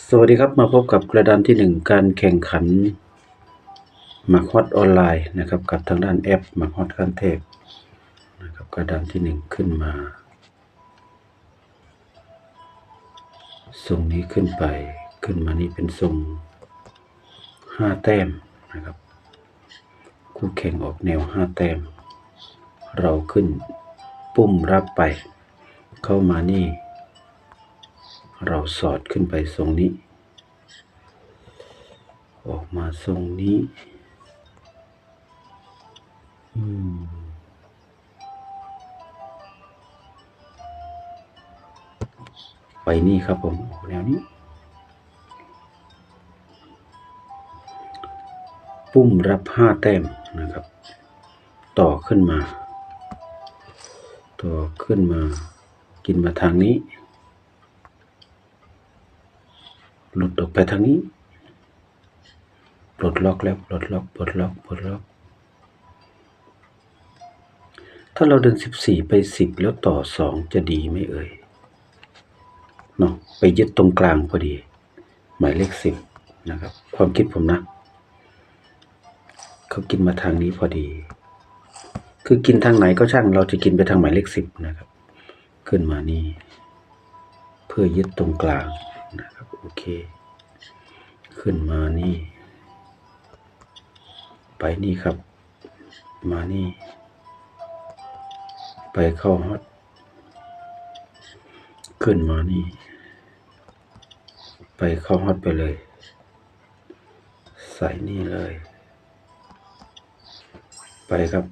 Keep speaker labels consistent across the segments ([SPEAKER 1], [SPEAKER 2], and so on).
[SPEAKER 1] สวัสดีครับมาพบกับกระดานที่หนึ่งการแข่งขันหมักฮอตออนไลน์นะครับ กับทางด้านแอปหมักฮอตขั้นเทพนะครับกระดานที่หนึ่งขึ้นมา ทรงนี้ขึ้นไปขึ้นมานี่เป็นทรงห้าแต้มนะครับ คู่แข่งออกแนวห้าแต้ม เราขึ้นปุ่มรับไป เข้ามานี่ เราสอดขึ้นไปทรงนี้ ออกมาทรงนี้ อืมไปนี่ครับผมออกแนวนี้ ปุ่มรับห้าแต้มนะครับ ต่อขึ้นมา ต่อขึ้นมา กินมาทางนี้ หลุดออกไปทางนี้ปลดล็อกแล้วปลดล็อกปลดล็อกปลดล็อกถ้าเราเดินสิบสี่ไปสิบแล้วต่อสองจะดีไหมเอ่ยเนาะไปยึดตรงกลางพอดี หมายเลขสิบนะครับ ความคิดผมนะ เขากินมาทางนี้พอดี คือกินทางไหนก็ช่างเราจะกินไปทางหมายเลขสิบนะครับ ขึ้นมานี่ เพื่อยึดตรงกลางนะครับ โอเค ขึ้นมานี่ ไปนี่ครับ มานี่ ไปเข้าฮอตขึ้นมานี่ ไปเข้าฮอตไปเลย ใส่นี่เลย ไปครับ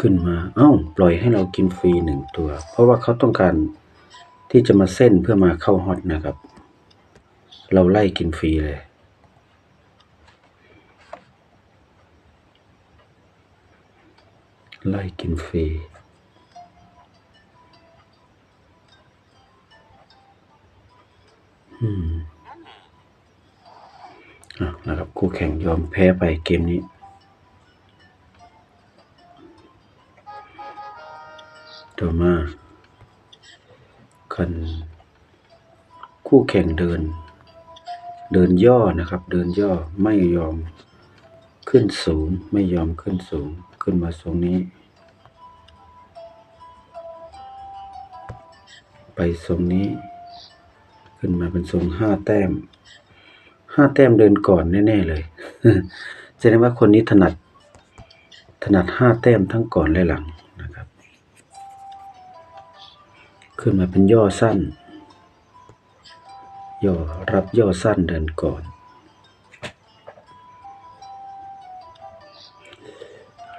[SPEAKER 1] ขึ้นมา เอ้า ปล่อยให้เรากินฟรีหนึ่งตัว เพราะว่าเขาต้องการที่จะมาเส้นเพื่อมาเข้าฮอตนะครับ เราไล่กินฟรีเลย ไล่กินฟรีอืมอะนะครับคู่แข่งยอมแพ้ไปเกมนี้ ต่อมาคันคู่แข่งเดิน เดินย่อนะครับ เดินย่อไม่ยอมขึ้นสูง ไม่ยอมขึ้นสูง ขึ้นมาตรงนี้ ไปทรงนี้ ขึ้นมาเป็นทรงห้าแต้มห้าแต้มเดินก่อนแน่ๆเลยแสดงว่าคนนี้ถนัด ถนัดห้าแต้มทั้งก่อนและหลัง ขึ้นมาเป็นย่อสั้น ย่อรับย่อสั้นเดินก่อน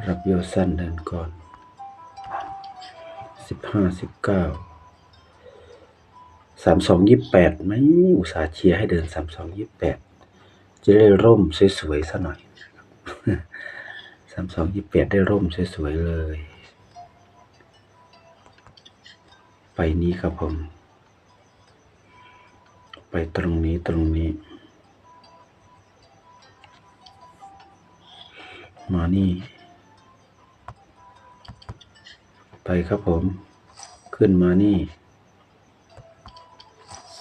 [SPEAKER 1] รับย่อสั้นเดินก่อนสิบห้าสิบเก้าสามสองยี่แปดไหมอุตสาห์เชียร์ให้เดินสามสองยี่แปดจะได้ร่มสวยๆซะหน่อยสามสองยี่แปดได้ร่มสวยๆเลย ไปนี้ครับผม ไปตรงนี้ตรงนี้ มานี่ ไปครับผม ขึ้นมานี่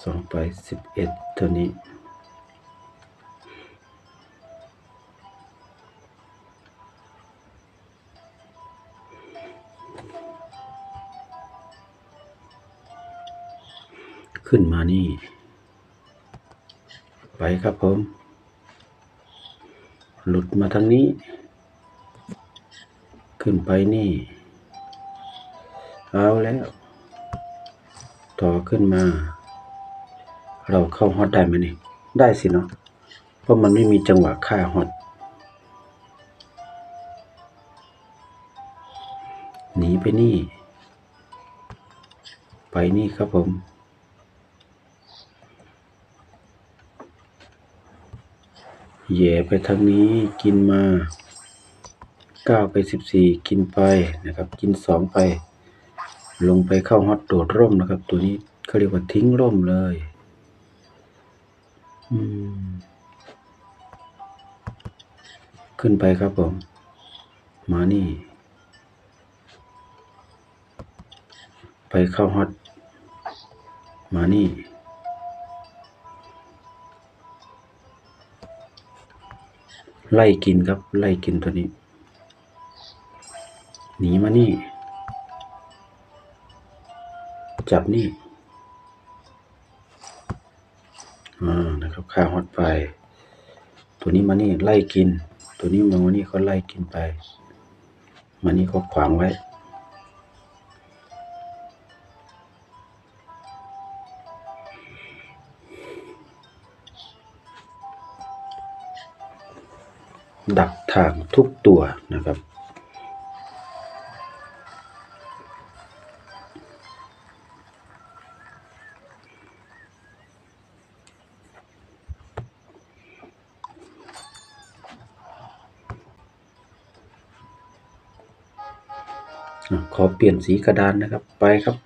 [SPEAKER 1] สองไปสิบเอ็ดตัวนี้ ขึ้นมานี่ ไปครับผม หลุดมาทางนี้ ขึ้นไปนี่ เอาแล้ว ต่อขึ้นมา เราเข้าฮอตได้ไหมนี่ ได้สิเนาะเพราะมันไม่มีจังหวะค่าฮอตหนีไปนี่ ไปนี่ครับผม แย่ไปทางนี้กินมาเก้าไปสิบสี่กินไปนะครับ กินสองไป ลงไปเข้าฮอตโดดร่มนะครับ ตัวนี้เขาเรียกว่าทิ้งร่มเลยขึ้นไปครับผม มานี่ ไปเข้าฮอตมานี่ ไล่กินครับ ไล่กินตัวนี้ หนีมานี่ จับนี่อ่านะครับข้าฮอตไป ตัวนี้มานี่ไล่กิน ตัวนี้มาวันนี้เขาไล่กินไป มานี่เขาขวางไว้ ดักทางทุกตัวนะครับ ขอเปลี่ยนสีกระดานนะครับไปครับ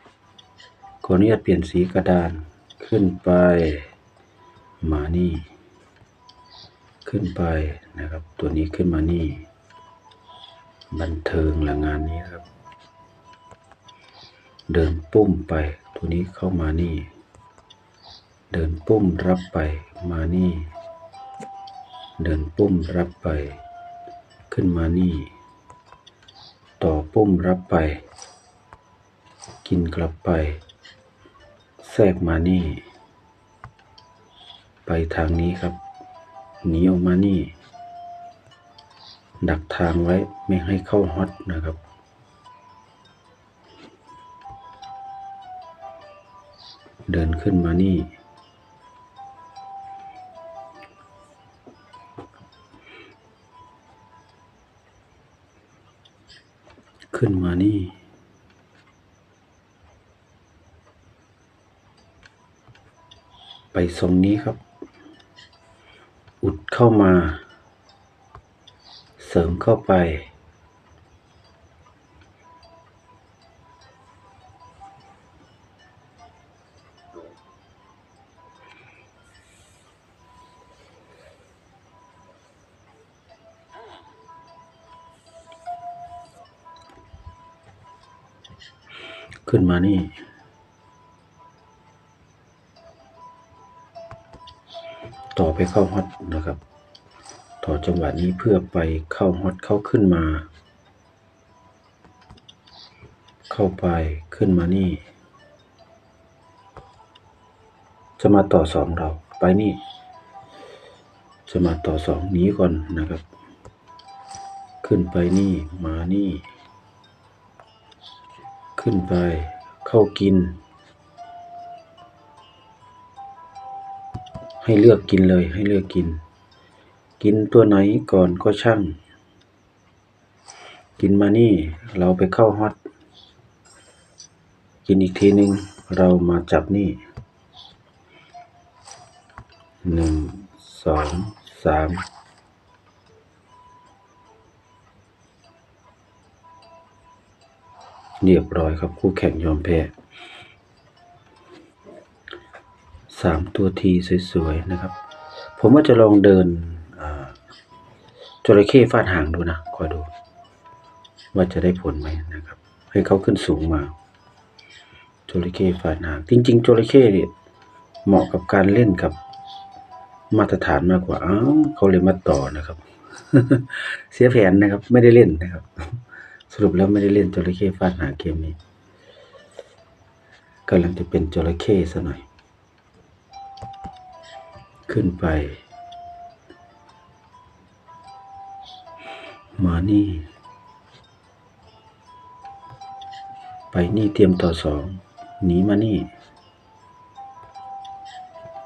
[SPEAKER 1] ขออนุญาตเปลี่ยนสีกระดานขึ้นไปมานี่ ขึ้นไปนะครับ ตัวนี้ขึ้นมานี่ บันเทิงละงานนี้ครับ เดินปุ้มไป ตัวนี้เข้ามานี่ เดินปุ้มรับไปมานี่ เดินปุ้มรับไป ขึ้นมานี่ ต่อปุ้มรับไป กินกลับไป แทรกมานี่ ไปทางนี้ครับ หนีออกมานี่ ดักทางไว้ไม่ให้เข้าฮอตนะครับ เดินขึ้นมานี่ ขึ้นมานี่ไปทรงนี้ครับ เข้ามา เสริมเข้าไป ขึ้นมานี่ ต่อไปเข้าฮอตนะครับ ต่อจังหวะนี้เพื่อไปเข้าฮอตเข้าขึ้นมา เข้าไปขึ้นมานี่ จะมาต่อสองเราไปนี่ จะมาต่อสองหนี้ก่อนนะครับ ขึ้นไปนี่มานี่ ขึ้นไปเข้ากิน ให้เลือกกินเลยให้เลือกกิน กินตัวไหนก่อนก็ช่าง กินมานี่เราไปเข้าฮอตกินอีกทีหนึ่งเรามาจับนี่หนึ่งสองสามเรียบร้อยครับคู่แข่งยอมแพ้ สามตัวทีสวยๆนะครับ ผมว่าจะลองเดินจระเข้ฟาดหางดูนะคอยดู ว่าจะได้ผลไหมนะครับ ให้เขาขึ้นสูงมาจระเข้ฟาดหาง จริง ๆจระเข้เนี่ยเหมาะกับการเล่นกับมาตรฐานมากกว่าอ้าวเขาเลยมาต่อนะครับ เสียแผนนะครับ ไม่ได้เล่นนะครับ สรุปแล้วไม่ได้เล่นจระเข้ฟาดหางเกมนี้กำลังจะเป็นจระเข้ซะหน่อย ขึ้นไป มานี่ ไปนี่เตรียมต่อสองหนีมานี่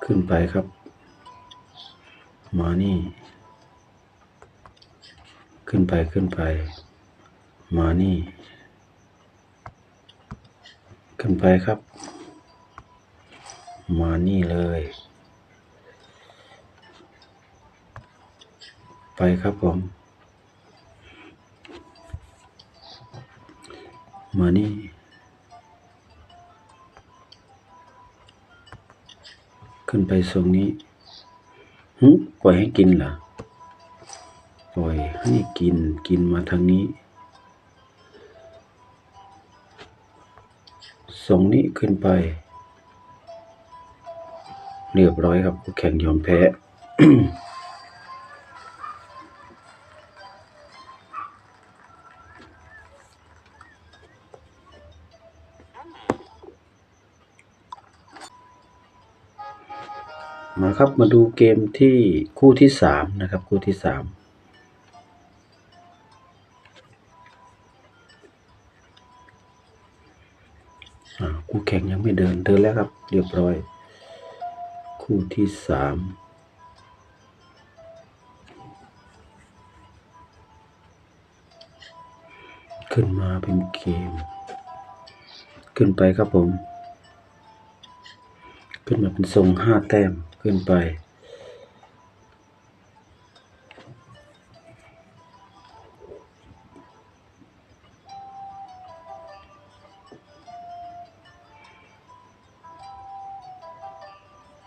[SPEAKER 1] ขึ้นไปครับ มานี่ ขึ้นไปขึ้นไป มานี่ ขึ้นไปครับ มานี่เลย ไปครับผม มานี่ขึ้นไปทรงนี้หึปล่อยให้กินเหรอปล่อยให้กินกินมาทางนี้ส่งนี้ขึ้นไป เรียบร้อยครับแข่งยอมแพ้ มาครับมาดูเกมที่คู่ที่สามนะครับ คู่ที่สามคู่แข่งยังไม่เดินเดินแล้วครับ เรียบร้อย คู่ที่สามขึ้นมาเป็นเกม ขึ้นไปครับผม ขึ้นมาเป็นทรงห้าแต้ม ขึ้นไป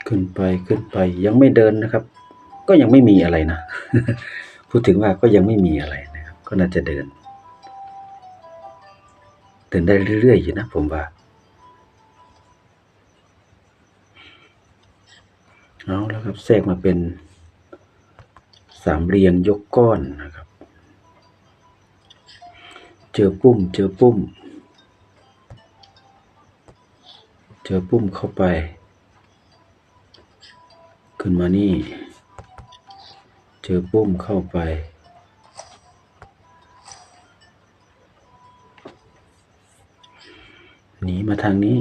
[SPEAKER 1] ขึ้นไปขึ้นไปยังไม่เดินนะครับ ก็ยังไม่มีอะไรนะ พูดถึงว่าก็ยังไม่มีอะไรนะครับ ก็น่าจะเดิน เดินได้เรื่อยๆอยู่นะผมว่า เอาแล้วครับแทรกมาเป็นสามเหลี่ยมยกก้อนนะครับ เจอปุ้มเจอปุ้มเจอปุ้มเข้าไป ขึ้นมานี่ เจอปุ้มเข้าไป หนีมาทางนี้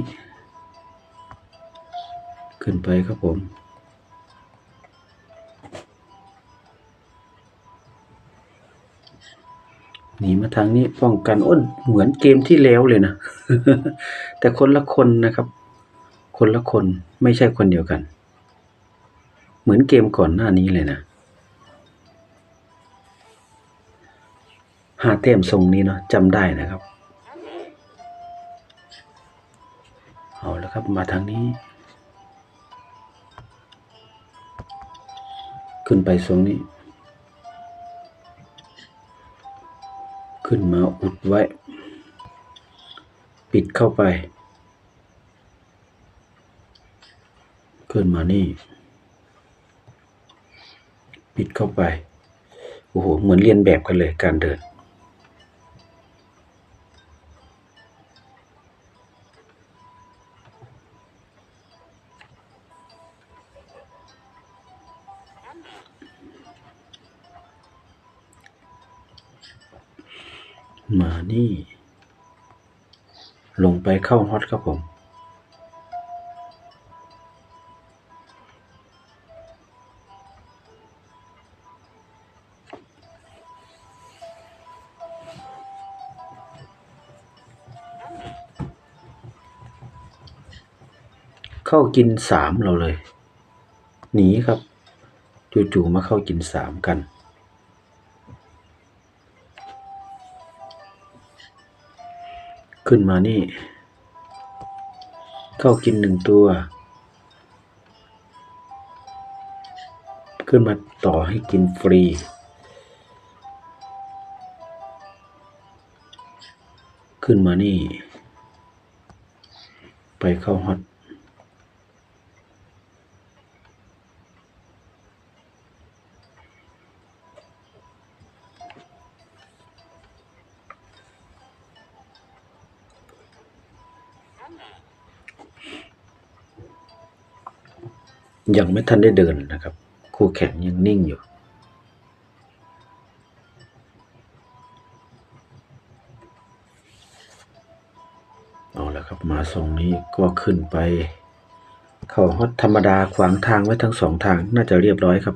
[SPEAKER 1] ขึ้นไปครับผม หนีมาทางนี้ป้องกันอ้นเหมือนเกมที่แล้วเลยนะ แต่คนละคนนะครับ คนละคนไม่ใช่คนเดียวกัน เหมือนเกมก่อนหน้านี้เลยนะหาเต็มทรงนี้เนาะจำได้นะครับเอาแล้วครับมาทางนี้ ขึ้นไปทรงนี้ ขึ้นมาอุดไว้ ปิดเข้าไป ขึ้นมานี่ ปิดเข้าไป โอ้โห เหมือนเรียนแบบกันเลยการเดิน ไปเข้าฮอตครับผม เข้ากินสามเราเลย หนีครับ จู่ๆมาเข้ากินสามกันขึ้นมานี่ เข้ากินหนึ่งตัว ขึ้นมาต่อให้กินฟรี ขึ้นมานี่ ไปเข้าฮอต ยังไม่ทันได้เดินนะครับ คู่แข่งยังนิ่งอยู่ เอาละครับมาทรงนี้ก็ขึ้นไป เข้าฮอตธรรมดาขวางทางไว้ทั้งสองทางน่าจะเรียบร้อยครับ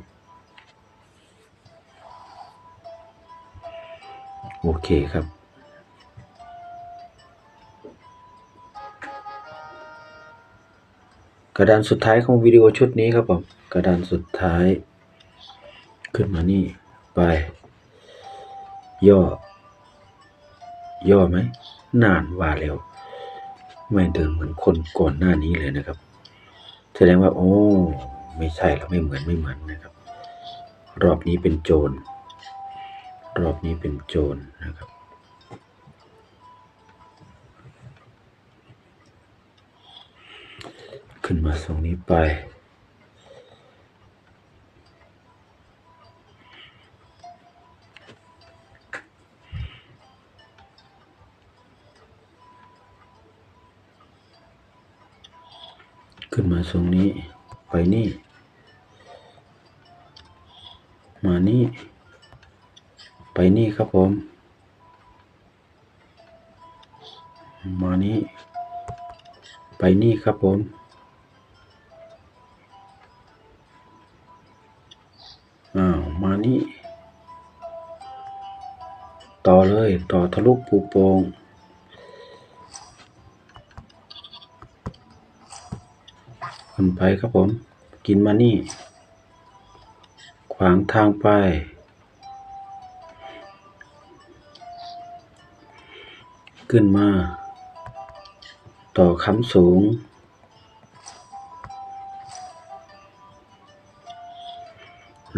[SPEAKER 1] โอเคครับ กระดานสุดท้ายของวิดีโอชุดนี้ครับผม กระดานสุดท้าย ขึ้นมานี่ ไป ย่อ ย่อไหม นานว่าแล้ว ไม่เดินเหมือนคนก่อนหน้านี้เลยนะครับ แสดงว่า โอ้ ไม่ใช่แล้วไม่เหมือนไม่เหมือนนะครับ รอบนี้เป็นโจร รอบนี้เป็นโจรนะครับ ขึ้นมาตรงนี้ไป ขึ้นมาตรงนี้ ไปนี่ มานี่ ไปนี่ครับผม มานี่ไปนี่ครับผม ต่อเลย ต่อทะลุปูโปงขึ้นไปครับผม กินมานี่ ขวางทางไป ขึ้นมา ต่อคำสูง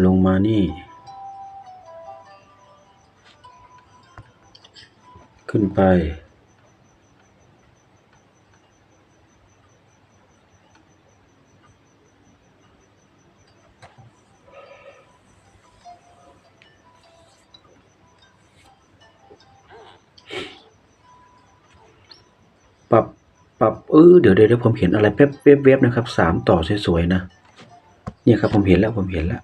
[SPEAKER 1] ลงมานี่ ขึ้นไป ปรับ ปรับ เออ เดี๋ยวเดี๋ยวผมเห็นอะไรแป๊บแวบแวบนะครับสามต่อสวยๆนะ เนี่ยครับผมเห็นแล้วผมเห็นแล้ว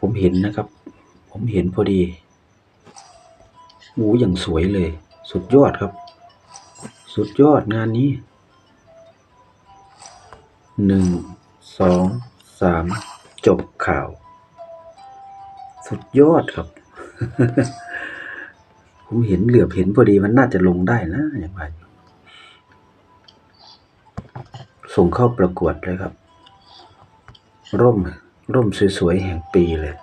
[SPEAKER 1] ผมเห็นนะครับ ผมเห็นพอดี โอ้อย่างสวยเลย สุดยอดครับ สุดยอดงานนี้หนึ่งสองสามจบข่าว สุดยอดครับ ผมเห็นเหลือบเห็นพอดีมันน่าจะลงได้นะอย่างไรส่งเข้าประกวดเลยครับ ร่ม ร่มสวยๆแห่งปีเลย